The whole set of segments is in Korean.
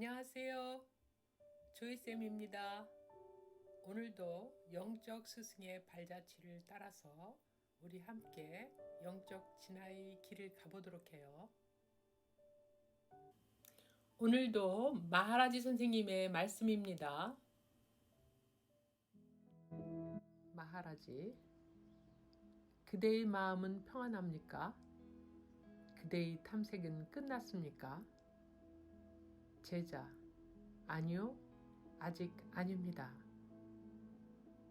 안녕하세요. 조이쌤입니다. 오늘도 영적 스승의 발자취를 따라서 우리 함께 영적 진화의 길을 가보도록 해요. 오늘도 마하라지 선생님의 말씀입니다. 마하라지, 그대의 마음은 평안합니까? 그대의 탐색은 끝났습니까? 제자, 아니요, 아직 아닙니다.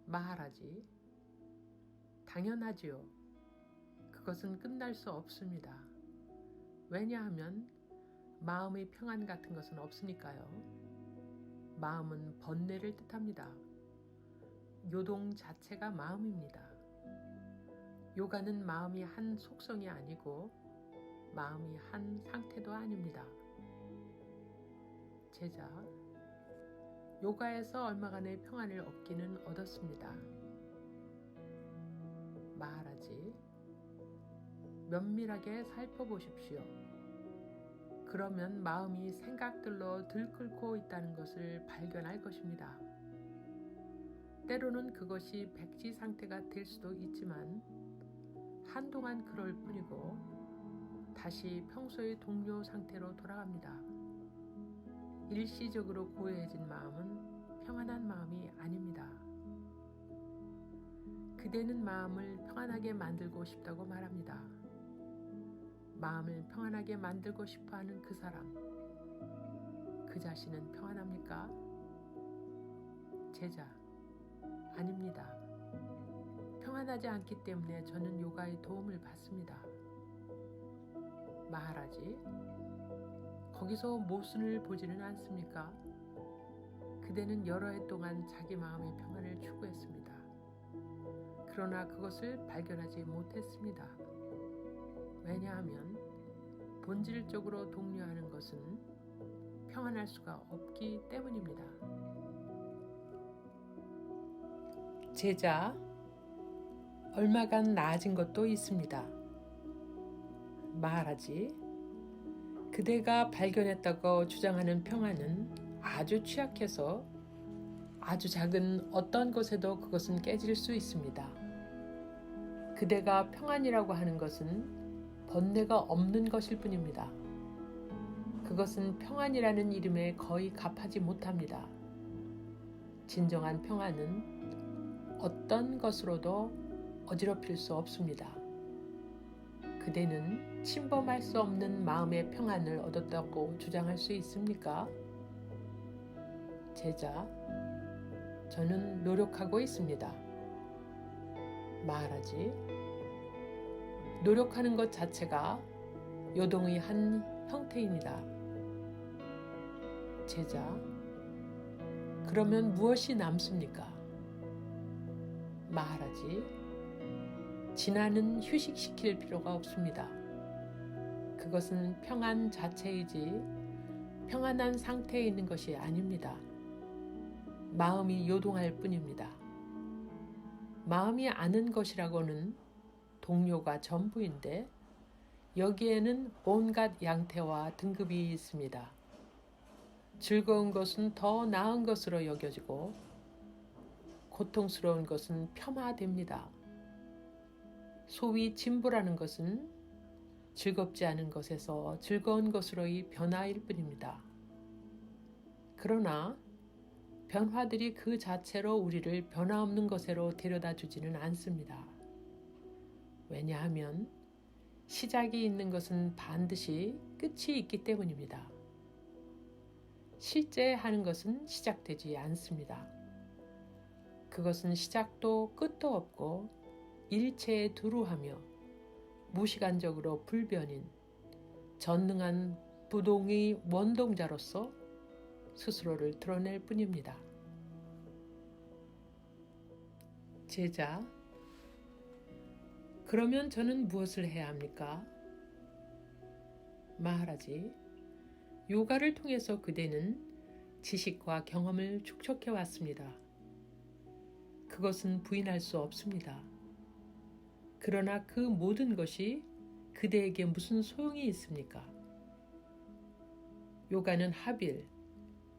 마하라지, 당연하지요. 그것은 끝날 수 없습니다. 왜냐하면 마음의 평안 같은 것은 없으니까요. 마음은 번뇌를 뜻합니다. 요동 자체가 마음입니다. 요가는 마음이 한 속성이 아니고 마음이 한 상태도 아닙니다. 제자, 요가에서 얼마간의 평안을 얻기는 얻었습니다. 마하라지, 면밀하게 살펴보십시오. 그러면 마음이 생각들로 들끓고 있다는 것을 발견할 것입니다. 때로는 그것이 백지 상태가 될 수도 있지만 한동안 그럴 뿐이고 다시 평소의 동료 상태로 돌아갑니다. 일시적으로 고요해진 마음은 평안한 마음이 아닙니다. 그대는 마음을 평안하게 만들고 싶다고 말합니다. 마음을 평안하게 만들고 싶어 하는 그 사람, 그 자신은 평안합니까? 제자, 아닙니다. 평안하지 않기 때문에 저는 요가의 도움을 받습니다. 마하라지, 거기서 모순을 보지는 않습니까? 그대는 여러 해 동안 자기 마음의 평안을 추구했습니다. 그러나 그것을 발견하지 못했습니다. 왜냐하면 본질적으로 독려하는 것은 평안할 수가 없기 때문입니다. 제자, 얼마간 나아진 것도 있습니다. 말하지, 그대가 발견했다고 주장하는 평안은 아주 취약해서 아주 작은 어떤 것에도 그것은 깨질 수 있습니다. 그대가 평안이라고 하는 것은 번뇌가 없는 것일 뿐입니다. 그것은 평안이라는 이름에 거의 값하지 못합니다. 진정한 평안은 어떤 것으로도 어지럽힐 수 없습니다. 그대는 침범할 수 없는 마음의 평안을 얻었다고 주장할 수 있습니까? 제자, 저는 노력하고 있습니다. 말하지. 노력하는 것 자체가 요동의 한 형태입니다. 제자, 그러면 무엇이 남습니까? 말하지. 진화는 휴식시킬 필요가 없습니다. 그것은 평안 자체이지 평안한 상태에 있는 것이 아닙니다. 마음이 요동할 뿐입니다. 마음이 아는 것이라고는 동료가 전부인데 여기에는 온갖 양태와 등급이 있습니다. 즐거운 것은 더 나은 것으로 여겨지고 고통스러운 것은 폄하됩니다. 소위 진보라는 것은 즐겁지 않은 것에서 즐거운 것으로의 변화일 뿐입니다. 그러나 변화들이 그 자체로 우리를 변화 없는 것으로 데려다 주지는 않습니다. 왜냐하면 시작이 있는 것은 반드시 끝이 있기 때문입니다. 실제 하는 것은 시작되지 않습니다. 그것은 시작도 끝도 없고 일체에 두루하며 무시간적으로 불변인 전능한 부동의 원동자로서 스스로를 드러낼 뿐입니다. 제자, 그러면 저는 무엇을 해야 합니까? 마하라지, 요가를 통해서 그대는 지식과 경험을 축적해 왔습니다. 그것은 부인할 수 없습니다. 그러나 그 모든 것이 그대에게 무슨 소용이 있습니까? 요가는 합일,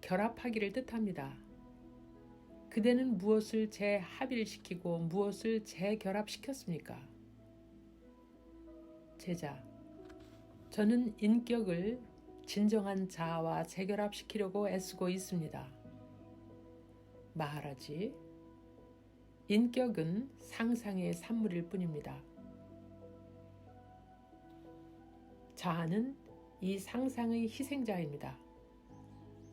결합하기를 뜻합니다. 그대는 무엇을 재합일시키고 무엇을 재결합시켰습니까? 제자, 저는 인격을 진정한 자아와 재결합시키려고 애쓰고 있습니다. 마하라지, 인격은 상상의 산물일 뿐입니다. 자아는 이 상상의 희생자입니다.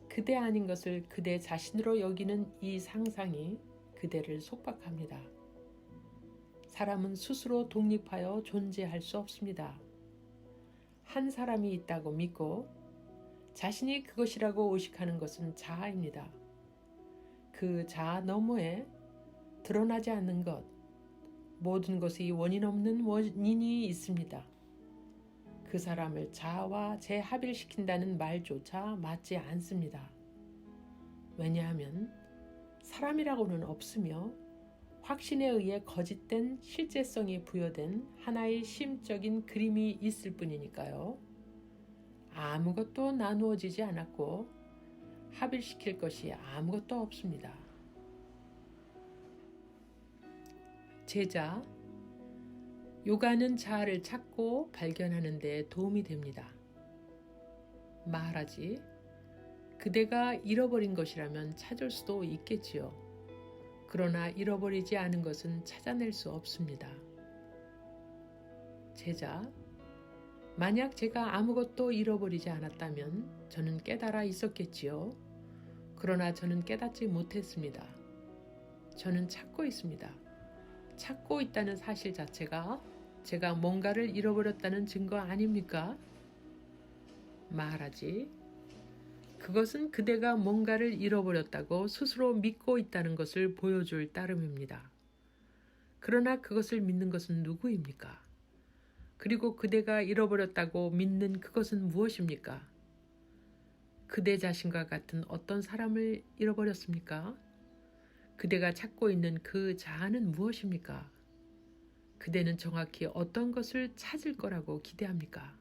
그대 아닌 것을 그대 자신으로 여기는 이 상상이 그대를 속박합니다. 사람은 스스로 독립하여 존재할 수 없습니다. 한 사람이 있다고 믿고 자신이 그것이라고 의식하는 것은 자아입니다. 그 자아 너머에 드러나지 않는 것, 모든 것이 원인 없는 원인이 있습니다. 그 사람을 자아와 재합일시킨다는 말조차 맞지 않습니다. 왜냐하면 사람이라고는 없으며 확신에 의해 거짓된 실제성이 부여된 하나의 심적인 그림이 있을 뿐이니까요. 아무것도 나누어지지 않았고 합일시킬 것이 아무것도 없습니다. 제자, 요가는 자아를 찾고 발견하는 데 도움이 됩니다. 말하지, 그대가 잃어버린 것이라면 찾을 수도 있겠지요. 그러나 잃어버리지 않은 것은 찾아낼 수 없습니다. 제자, 만약 제가 아무것도 잃어버리지 않았다면 저는 깨달아 있었겠지요. 그러나 저는 깨닫지 못했습니다. 저는 찾고 있습니다. 찾고 있다는 사실 자체가 제가 뭔가를 잃어버렸다는 증거 아닙니까? 말하지. 그것은 그대가 뭔가를 잃어버렸다고 스스로 믿고 있다는 것을 보여줄 따름입니다. 그러나 그것을 믿는 것은 누구입니까? 그리고 그대가 잃어버렸다고 믿는 그것은 무엇입니까? 그대 자신과 같은 어떤 사람을 잃어버렸습니까? 그대가 찾고 있는 그 자아는 무엇입니까? 그대는 정확히 어떤 것을 찾을 거라고 기대합니까?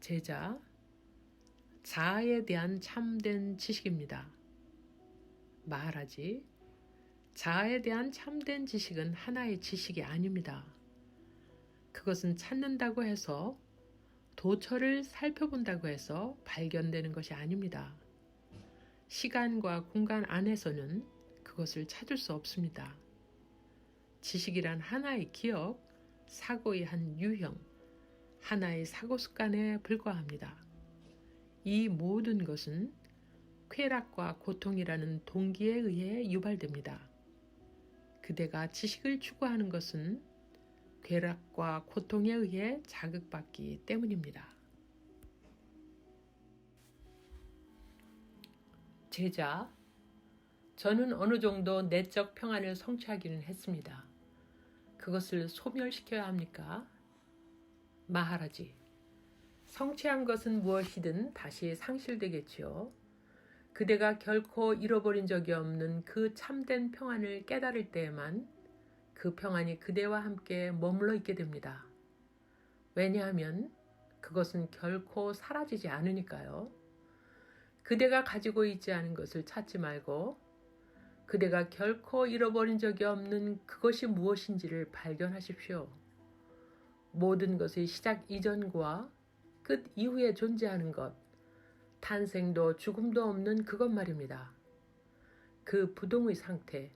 제자, 자아에 대한 참된 지식입니다. 말하지, 자아에 대한 참된 지식은 하나의 지식이 아닙니다. 그것은 찾는다고 해서 도처를 살펴본다고 해서 발견되는 것이 아닙니다. 시간과 공간 안에서는 그것을 찾을 수 없습니다. 지식이란 하나의 기억, 사고의 한 유형, 하나의 사고 습관에 불과합니다. 이 모든 것은 쾌락과 고통이라는 동기에 의해 유발됩니다. 그대가 지식을 추구하는 것은 쾌락과 고통에 의해 자극받기 때문입니다. 제자, 저는 어느 정도 내적 평안을 성취하기는 했습니다. 그것을 소멸시켜야 합니까? 마하라지, 성취한 것은 무엇이든 다시 상실되겠지요. 그대가 결코 잃어버린 적이 없는 그 참된 평안을 깨달을 때에만 그 평안이 그대와 함께 머물러 있게 됩니다. 왜냐하면 그것은 결코 사라지지 않으니까요. 그대가 가지고 있지 않은 것을 찾지 말고 그대가 결코 잃어버린 적이 없는 그것이 무엇인지를 발견하십시오. 모든 것의 시작 이전과 끝 이후에 존재하는 것, 탄생도 죽음도 없는 그것 말입니다. 그 부동의 상태,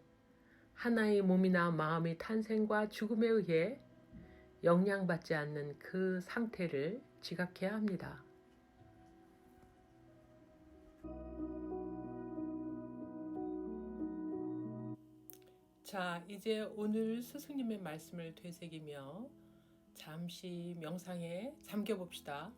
하나의 몸이나 마음의 탄생과 죽음에 의해 영향받지 않는 그 상태를 지각해야 합니다. 자, 이제 오늘 스승님의 말씀을 되새기며 잠시 명상에 잠겨 봅시다.